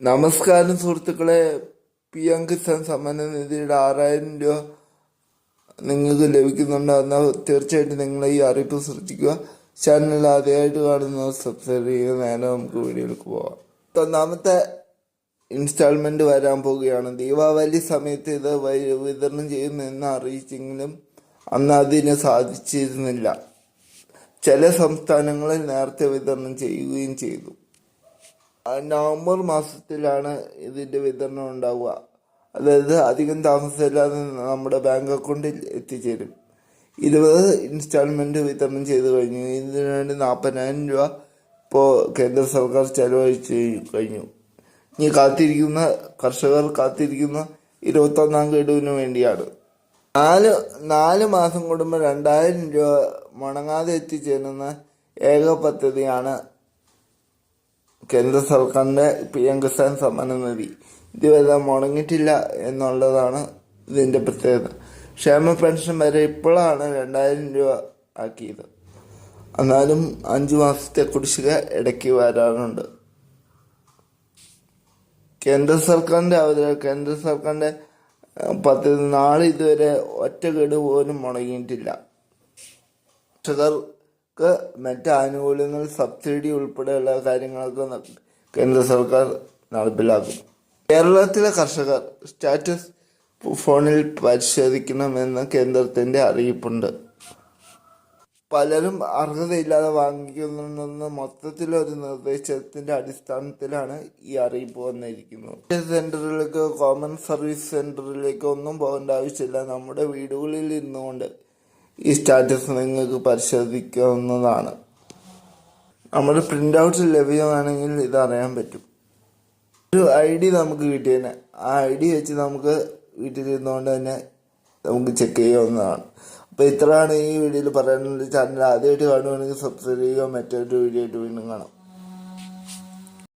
നമസ്കാരം സുഹൃത്തുക്കളെ. P M Kisan സമ്മാന നിധിയുടെ ആറായിരം രൂപ നിങ്ങൾക്ക് ലഭിക്കുന്നുണ്ട് എന്നാൽ തീർച്ചയായിട്ടും നിങ്ങൾ ഈ അറിയിപ്പ് ശ്രദ്ധിക്കുക. ചാനൽ ആദ്യമായിട്ട് കാണുന്ന സബ്സ്ക്രൈബ് ചെയ്യുക. നേരെ നമുക്ക് വീഡിയോയിലേക്ക് പോവാം. ഒന്നാമത്തെ ഇൻസ്റ്റാൾമെന്റ് വരാൻ പോവുകയാണ്. ദീപാവലി സമയത്ത് ഇത് വിതരണം ചെയ്യുമെന്ന് അറിയിച്ചെങ്കിലും അന്ന് അതിന് സാധിച്ചിരുന്നില്ല. ചില സംസ്ഥാനങ്ങളിൽ നേരത്തെ വിതരണം ചെയ്യുകയും ചെയ്തു. നവംബർ മാസത്തിലാണ് ഇതിന്റെ വിതരണം ഉണ്ടാവുക. അതായത് അധികം താമസമില്ലാതെ നമ്മുടെ ബാങ്ക് അക്കൗണ്ടിൽ എത്തിച്ചേരും. ഇരുപത് ഇൻസ്റ്റാൾമെന്റ് വിതരണം ചെയ്തു കഴിഞ്ഞു. ഇതിനു വേണ്ടി നാൽപ്പതിനായിരം രൂപ ഇപ്പോൾ കേന്ദ്ര സർക്കാർ ചെലവഴിച്ച് കഴിഞ്ഞു. ഇനി കാത്തിരിക്കുന്ന കർഷകർ കാത്തിരിക്കുന്ന ഇരുപത്തൊന്നാം ഗഡുവിന് വേണ്ടിയാണ്. നാല് നാല് മാസം കൂടുമ്പോൾ രണ്ടായിരം രൂപ മുടങ്ങാതെ എത്തിച്ചേരുന്ന ഏക പദ്ധതിയാണ് കേന്ദ്ര സർക്കാരിന്റെ പി എം കിസാൻ സമ്മാന നിധി. ഇതുവരെ മുടങ്ങിയിട്ടില്ല എന്നുള്ളതാണ് ഇതിന്റെ പ്രത്യേകത. ക്ഷേമ പെൻഷൻ വരെ ഇപ്പോഴാണ് രണ്ടായിരം രൂപ ആക്കിയത്. എന്നാലും അഞ്ച് മാസത്തെ കുടിശ്ശിക ഇടയ്ക്ക് വരാറുണ്ട്. കേന്ദ്ര സർക്കാരിന്റെ അവതര കേന്ദ്ര സർക്കാരിന്റെ പദ്ധതി നാളെ ഇതുവരെ ഒറ്റ ഗഡു പോലും മുടങ്ങിയിട്ടില്ല. കർഷകർക്ക് മറ്റ് ആനുകൂല്യങ്ങൾ സബ്സിഡി ഉൾപ്പെടെയുള്ള കാര്യങ്ങളൊക്കെ കേന്ദ്ര സർക്കാർ നടപ്പിലാക്കും. കേരളത്തിലെ കർഷകർ സ്റ്റാറ്റസ് ഫോണിൽ പരിശോധിക്കണമെന്ന് കേന്ദ്രത്തിന്റെ അറിയിപ്പുണ്ട്. പലരും അർഹതയില്ലാതെ വാങ്ങിക്കുന്നുണ്ടെന്ന മൊത്തത്തിലൊരു നിർദ്ദേശത്തിന്റെ അടിസ്ഥാനത്തിലാണ് ഈ അറിയിപ്പ് വന്നിരിക്കുന്നത്. സെന്ററിലേക്കോ കോമൺ സർവീസ് സെന്ററിലേക്കോ ഒന്നും പോകേണ്ട ആവശ്യമില്ല. നമ്മുടെ വീടുകളിൽ ഇരുന്നുകൊണ്ട് ഈ സ്റ്റാറ്റസ് നിങ്ങൾക്ക് പരിശോധിക്കാവുന്നതാണ്. നമ്മൾ പ്രിന്റ് ഔട്ട് ലഭ്യമാണെങ്കിൽ ഇത് അറിയാൻ പറ്റും. ഒരു ഐ ഡി നമുക്ക് കിട്ടിയതന്നെ ആ ഐ ഡി വെച്ച് നമുക്ക് വീട്ടിലിരുന്നുകൊണ്ട് തന്നെ നമുക്ക് ചെക്ക് ചെയ്യാവുന്നതാണ്. അപ്പോൾ ഇത്രയാണ് ഈ വീഡിയോയിൽ പറയാനുള്ളത്. ചാനൽ ആദ്യമായിട്ട് കാണുവാണെങ്കിൽ സബ്സ്ക്രൈബ് ചെയ്യുക മറ്റൊരു വീഡിയോ ആയിട്ട് വീണ്ടും കാണാം.